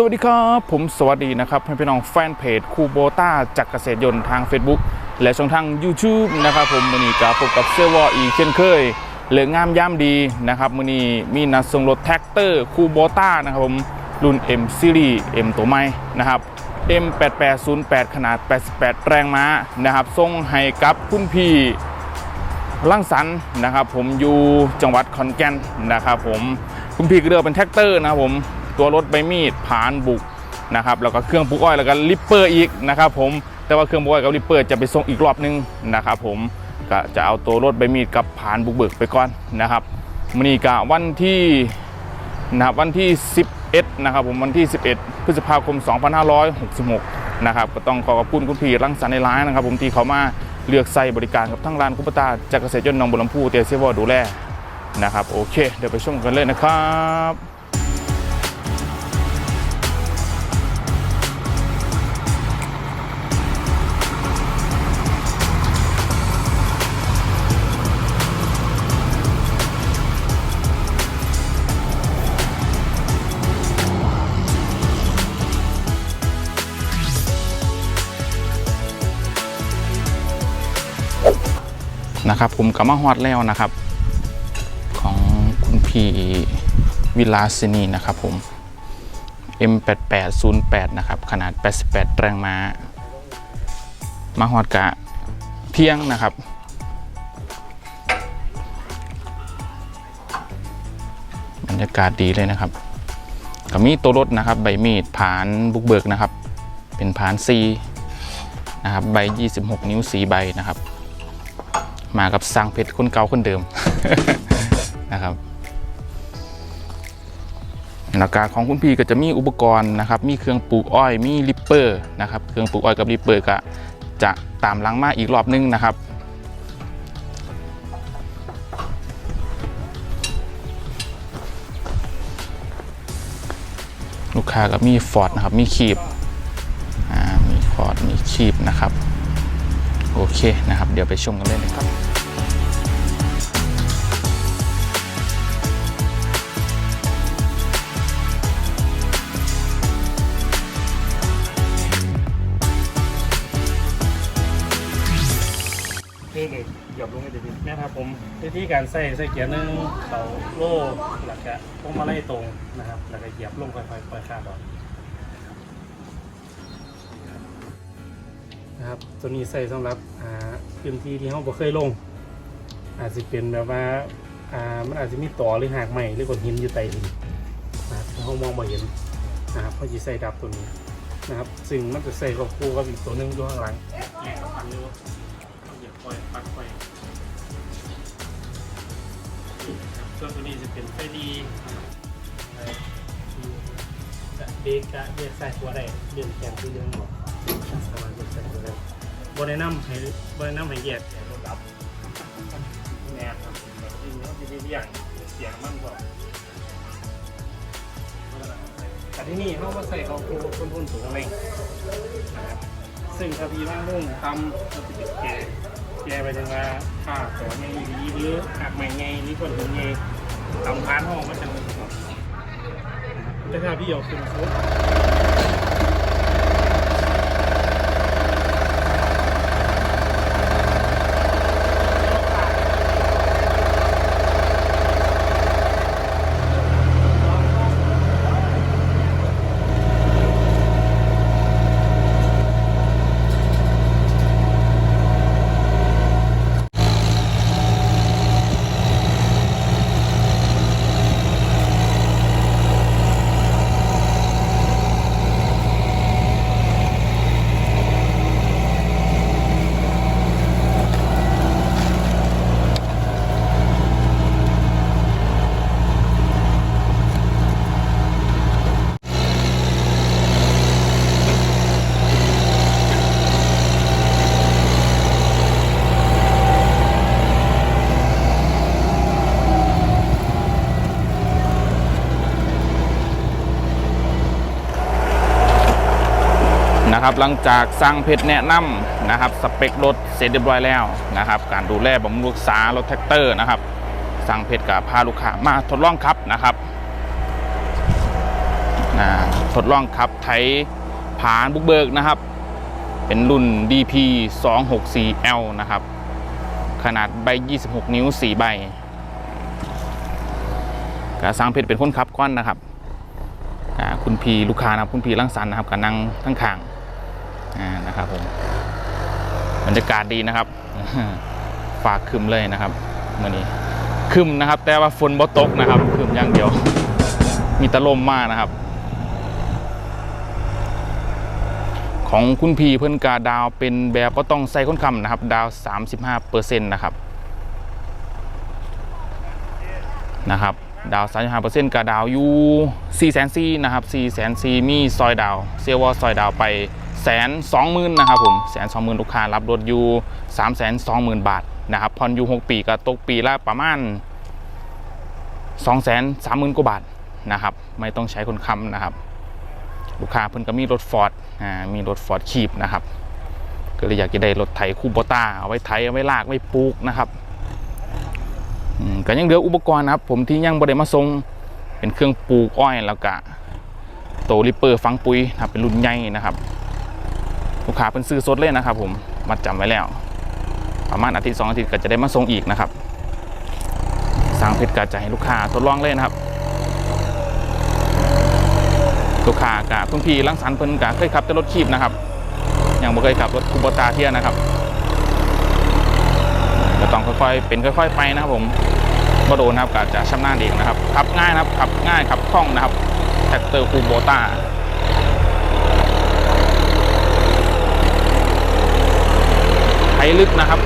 สวัสดีครับ ผมสวัสดีนะครับพี่น้องแฟนเพจคูโบต้าจากเกษตรยนต์ทาง Facebook และช่องทาง YouTube นะครับผมมือนี้กับพบกับเซวออีกเช่นเคยเหลืองามย่ำดีนะครับมือนี้มีนัดส่งรถแท็กเตอร์คูโบต้านะครับผมรุ่น M Series M ตัวใหม่นะครับ M8808 ขนาด 88 แรงม้านะครับส่งให้กับคุณพี่ลังสันนะครับผมอยู่จังหวัดขอนแก่นนะครับผมคุณพี่ก็เลือกเป็นแท็กเตอร์นะครับผม ตัวรถใบมีดผานบุกนะครับแล้วก็เครื่องปลูกอ้อยแล้วก็ลิปเปอร์อีกนะครับผมแต่ว่าเครื่องปลูกอ้อยกับลิปเปอร์จะไปส่งอีกรอบนึงนะครับผมก็จะเอาตัวรถใบมีดกับผานบุกเบิกไปก่อนนะครับมนีกะวันที่นะครับวันที่ 11นะครับผมวันที่ 11 พฤษภาคม 2566นะครับก็ต้องขอขอบคุณคุณพี่รังสรรค์ในร้านนะครับ ผมที่เขามาเลือกใส่บริการกับทั้งร้านคุปตาจากเกษตรยนต์นองบุรลำพูเตียเซวอดูแลนะครับโอเค เดี๋ยวไปชมกันเลยนะครับ นะครับ ผมกับมาฮอดแล้วนะครับ ของคุณพีวิลาสินีนะครับผม M8808 นะครับ ขนาด 88 แรงม้า มาฮอดกะเที่ยงนะครับบรรยากาศดีเลยนะครับก็มีตัวรถนะครับ ใบมีดผานบุกเบิกนะครับ เป็นผาน C นะครับใบ 26 นิ้วสีใบนะครับ มากับสร้างเพชรคนเก่าคนเดิมนะครับแล้วก็ของคุณพี่ก็จะมีอุปกรณ์นะครับ มีเครื่องปลูกอ้อย มีลิปเปอร์นะครับ เครื่องปลูกอ้อยกับลิปเปอร์ก็จะตามลังมาอีกรอบนึงนะครับ ลูกค้าก็มีฟอร์ดนะครับ มีคีบมีฟอร์ดมีคีบนะครับ โอเคนะครับ เดี๋ยวไปชมกันเลยนะครับ ผมวิธีการใส่ใส่เกียร์หนึ่งเสาโล่หลักกะพวงมาไลัยตรงนะครับแล้วก็เหยียบลงค่อยๆปล่อยคาดออกนะครับตัวนี้ใส่สำหรับพื้นที่ที่เราบ่เคยลง อาจจะเป็นแบบว่าามันอาจจะมีต่อหรือหากใหม่หรือก้อนหินอยู่ใต้ดินนะครับเรามองม่เห็นนะครับเขาจะใส่ดับตัวนี้นะครับ ซึ่งมันจะใส่กับคู่กับอีกตัวนึงอยู่ข้างหลังแยกกับพันอยู่เหยียบปล่อยปัดปล่อย ส่วนตัวนี้จะเป็นไฟดีจะเบรกกะเบรกใส่หัวได้เรื่องแกนที่เรื่องบอกสามารถเบรกใส่หัวได้บนแนะนำให้บนแนะนำให้แยกแกนรถดับแนบครับแบบที่นี้ที่เรียงเสียงมั่นกว่าแต่ที่นี่เขาก็ใส่เขาคูพ่นพ่นสูงอะไรนะครับซึ่งถ้าพี่ว่างมุ่งทำจะเป็น แกไปถึงว่าข้าตัวไงดีหรือหักใหม่ไงหรือคนถึงไงทำพานห้องมันจะเป็นแบบแต่ถ้าพี่เอกขึ้นฟุต นะครับหลังจากสร้างเพชรแนะนำนะครับสเปครถเสร็จเรียบร้อยแล้วนะครับการดูแลบำรุงรักษารถแท็กเตอร์นะครับสร้างเพชรกับพาลูกค้ามาทดลองขับนะครับอ่าทดลองขับไถผ่านบุกเบิกนะครับ เป็นรุ่น DP 264L นะครับ ขนาดใบ 26 นิ้ว 4 ใบกาสร้างเพชรเป็นคนขับก้อนนะครับคุณพีลูกค้านะครับคุณพีร่างสรรค์นะครับกับนั่งทั้งข้าง นะครับผมบรรยากาศดีนะครับฝากคืมเลยนะครับเมื่อนี้คืมนะครับ แต่ว่าฝนบ่ตกนะครับคืมอย่างเดียว มีตะลมมากนะครับ ของคุณพีเพิ่นกาดาวเป็นแบบก็ต้องใส่ค้นคำนะครับ ดาว 35%นะครับนะครับดาว 35%กาดาวอยู่4 0 0 0 0นะครับ4 0 0 0 0มีซอยดาวเซียวว่าซอยดาวไป แสนสองหมื่นนะครับผมแสนสองหมื่นลูกค้ารับรถอยู่3 2 0 0 0 0บาทนะครับผ่อนอยู่6ปีก็ตกปีละประมาณ2 3 0 0 0 0กว่าบาทนะครับ ไม่ต้องใช้คนค้ำนะครับ ลูกค้าเพิ่นก็มีรถฟอร์ดอ่ามีรถฟอร์ดคีบนะครับ ก็เลยอยากจะได้รถไถคูโบต้าเอาไว้ไถเอาไว้ลากไว้ปลูกนะครับก็ยังเหลืออุปกรณ์นะครับ ผมที่ยังบ่ได้มาส่งเป็นเครื่องปลูกอ้อยแล้วก็โตริปเปอร์ฟังปุ๋ยนะครับเป็นรุ่นใหญ่นะครับ ลูกค้าเพิ่นซื้อสดเลยนะครับ ผมมัดจำไว้แล้ว ประมาณอาทิตย์สองอาทิตย์ก็จะได้มาส่งอีกนะครับสร้างเพชรกาจะให้ลูกค้าทดลองเลยนะครับ ลูกค้ากับคุณพี่ลังสรรค์เพิ่นกะเคยขับแต่รถคีบนะครับยังบ่เคยขับรถคูโบตาเทียนะครับก็ต้องค่อยๆเป็นค่อย ๆ ไปนะครับผมบ่โดนนะครับก็จะชำนาญเองนะครับขับง่ายนะครับขับง่ายขับคล่องนะครับแท็กเตอร์คูโบตา ไถลึกนะครับ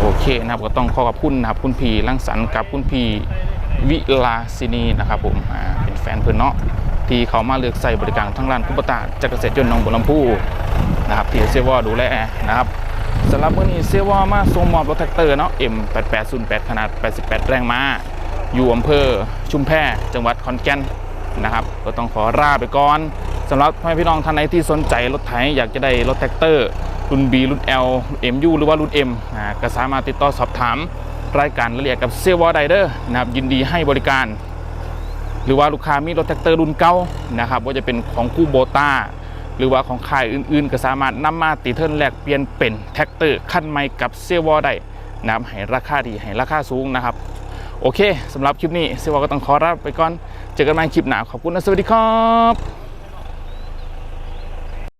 โอเคนะครับก็ต้องขอขอบคุณนะครับ คุณพีรังสรรกับคุณพีวิลาสินีนะครับผมเป็นแฟนเพื่อนเนาะที่เขามาเลือกใส่บริการทั้งร้านคุปตาจักรเกษตรยนต์นองบัวลำพูนะครับที่เซวอดูแลนะครับสำหรับวันนี้เซวอมาส่งมอบรถแท็กเตอร์เนาะ M8808 ขนาด 88 แรงม้าอยู่อำเภอชุมแพจังหวัดขอนแก่น นะครับก็ต้องขอลาไปก่อนสำหรับพ่อแม่พี่น้องท่านไหนที่สนใจรถไถอยากจะได้รถแท็กเตอร์รุ่น B รุ่น L MU หรือว่ารุ่น M อ่าก็สามารถติดต่อสอบถามรายการละเอียดกับเซวอร์ไดเดอร์นะครับยินดีให้บริการ หรือว่าลูกค้ามีรถแท็กเตอร์รุ่นเก่านะครับว่าจะเป็นของคู่โบต้าหรือว่าของค่ายอื่นๆ ก็สามารถนำมาติเทิร์นแลกเปลี่ยนเป็นแท็กเตอร์คันใหม่กับเซวอร์ได้นะครับให้ราคาดีให้ราคาสูงนะครับ โอเคสำหรับคลิปนี้เซวอร์ก็ต้องขอลาไปก่อน เจอกันใหม่คลิปหน้าขอบคุณนะสวัสดีครับ